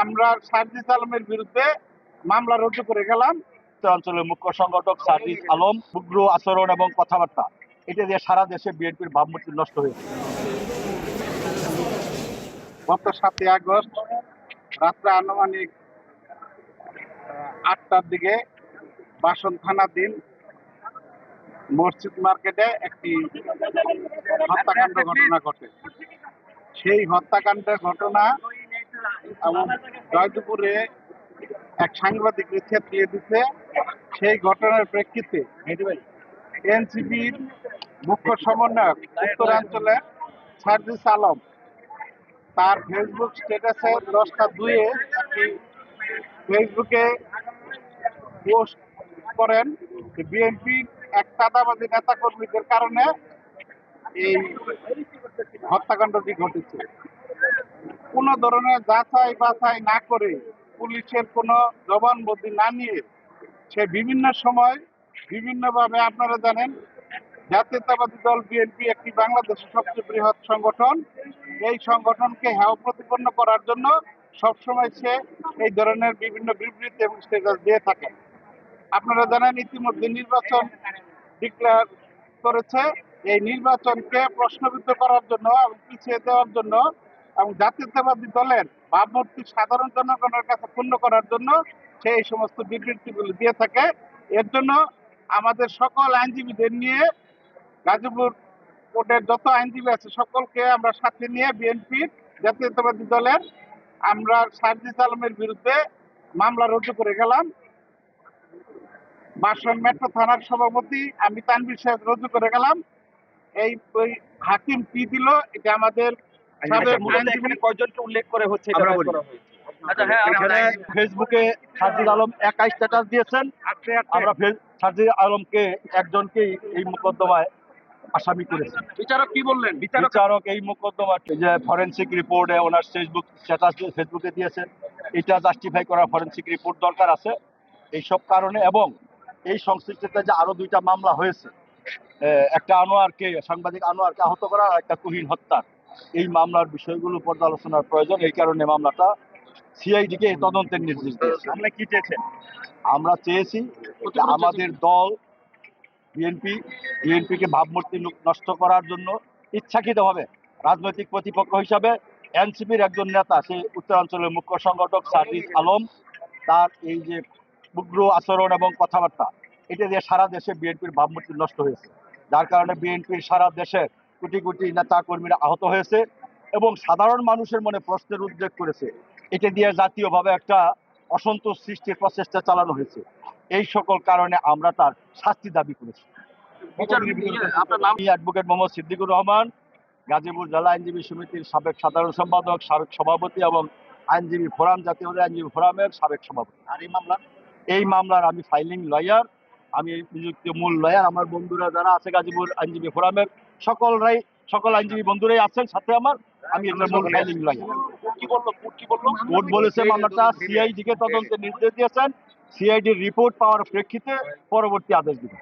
আমরা সার্জিস আলমের বিরুদ্ধে মামলা রুজু করে গেলাম। উত্তরাঞ্চলের মুখ্য সংগঠক সার্জিস আলম উগ্র আচরণ এবং কথাবার্তা এটা দিয়ে সারা দেশে বিএনপির ভাবমূর্তি নষ্ট হয়েছে। গত সাতই আগস্ট রাত্রে আনুমানিক আটটার দিকে বাসন থানাধীন মসজিদ মার্কেটে একটি হত্যাকাণ্ড ঘটনা ঘটে। সেই হত্যাকাণ্ডের ঘটনা এবং জয়দুপুরে এক সাংবাদিককে চেতলিয়ে দিতে সেই ঘটনার প্রেক্ষিতে এনসিপির মুখ্য সমন্বয়ক উত্তরাঞ্চলের সার্জিস আলম তার ফেসবুক স্ট্যাটাসে দশটা দুয়ে ফেসবুকে পোস্ট করেন যে বিএনপির এক চাঁদাবাদী নেতাকর্মীদের কারণে এই হত্যাকাণ্ডটি ঘটেছে। কোনো ধরনের যাচাই বাছাই না করে পুলিশের কোনো জবানবন্দি না নিয়ে সে বিভিন্ন সময় বিভিন্নভাবে আপনারা জানেন জাতীয়তাবাদী দল বিএনপি একটি বাংলাদেশের সবচেয়ে বৃহৎ সংগঠন। এই সংগঠনকে হেয় প্রতিপন্ন করার জন্য সবসময় সে এই ধরনের বিভিন্ন বিবৃতি এবং স্টেটাস দিয়ে থাকে। আপনারা জানেন ইতিমধ্যে নির্বাচন ডিক্লেয়ার করেছে। এই নির্বাচনকে প্রশ্নবিদ্ধ করার জন্য এবং পিছিয়ে দেওয়ার জন্য এবং জাতীয়তাবাদী দলের ভাবমূর্তি সাধারণ জনগণের কাছে পূর্ণ করার জন্য সে এই সমস্ত বিবৃতিগুলি দিয়ে থাকে। এর জন্য আমাদের সকল আইনজীবীদের নিয়ে গাজীপুর কোর্টের যত আইনজীবী আছে সকলকে আমরা সাথে নিয়ে বিএনপির জাতীয়তাবাদী দলের আমরা সার্জিস আলমের বিরুদ্ধে মামলা রুজু করে গেলাম। বাসন মেট্রো থানার সভাপতি আমি তানবির সাহেব রুজু করে গেলাম। এই ওই হাকিম কি দিল, এটা আমাদের সাবেক মূলত আইনজীবী এখানে কয়জনকে উল্লেখ করে হচ্ছে এটা বলি। করা হয়েছে। আচ্ছা হ্যাঁ এখানে ফেসবুকে সার্জিস আলম একাই স্ট্যাটাস দিয়েছেন। আমরা ফেস- আলমকে একজনকেই এই মোকদ্দমায় আসামি করেছি। বিচারক কি বললেন? বিচারক বিচারক এই মোকদ্দমা যে ফরেনসিক রিপোর্টে ওনার ফেসবুক স্ট্যাটাস ফেসবুকে দিয়েছেন এটা জাস্টিফাই করা ফরেনসিক রিপোর্ট দরকার আছে। এইসব কারণে এবং এই সংশ্লিষ্টতা যে আরও দুইটা মামলা হয়েছে আহ, একটা আনোয়ারকে সাংবাদিক আনোয়ারকে আহত করা একটা তুহিন হত্যা এই মামলার বিষয়গুলো পর্যালোচনার প্রয়োজন এই কারণে মামলাটা সিআইডিকে তদন্তের নির্দেশ দিয়েছে। আপনি কি চেয়েছেন? আমরা চেয়েছি আমাদের দল বিএনপি বিএনপিকে ভাবমূর্তি নষ্ট করার জন্য ইচ্ছাকৃতভাবে রাজনৈতিক প্রতিপক্ষ হিসাবে এনসিপির একজন নেতা সে উত্তরাঞ্চলের মুখ্য সংগঠক সার্জিস আলম তার এই যে উগ্র আচরণ এবং কথাবার্তা এটা দিয়ে সারা দেশে বিএনপির ভাবমূর্তি নষ্ট হয়েছে। যার কারণে বিএনপির সারা দেশের কোটি কোটি নেতা কর্মীরা আহত হয়েছে এবং সাধারণ মানুষের মনে প্রশ্নের উদ্রেক করেছে। এটা দিয়ে জাতীয়ভাবে একটা অসন্তোষ সৃষ্টির প্রচেষ্টা চালানো হয়েছে। এই সকল কারণে আমরা তার শাস্তি দাবি করেছি। অ্যাডভোকেট মোহাম্মদ সিদ্দিকুর রহমান গাজীপুর জেলা আইনজীবী সমিতির সাবেক সাধারণ সম্পাদক সাবেক সভাপতি এবং আইনজীবী ফোরাম জাতীয় আইনজীবী ফোরামের সাবেক সভাপতি। আর এই মামলা এই মামলার আমি ফাইলিং লয়ার আমি নিযুক্ত মূল লয়ার আমার বন্ধুরা যারা আছে গাজীপুর আইনজীবী ফোরামের সকলরাই সকল আইনজীবী বন্ধুরাই আছেন সাথে আমার আমি এটার মূল ফাইলিং কি বলল? কোর্ট কি বলল? কোর্ট বলেছে মামলাটা সিআইডি কে তদন্তের নির্দেশ দিয়েছেন সিআইডির রিপোর্ট পাওয়ার প্রেক্ষিতে পরবর্তী আদেশ দিবেন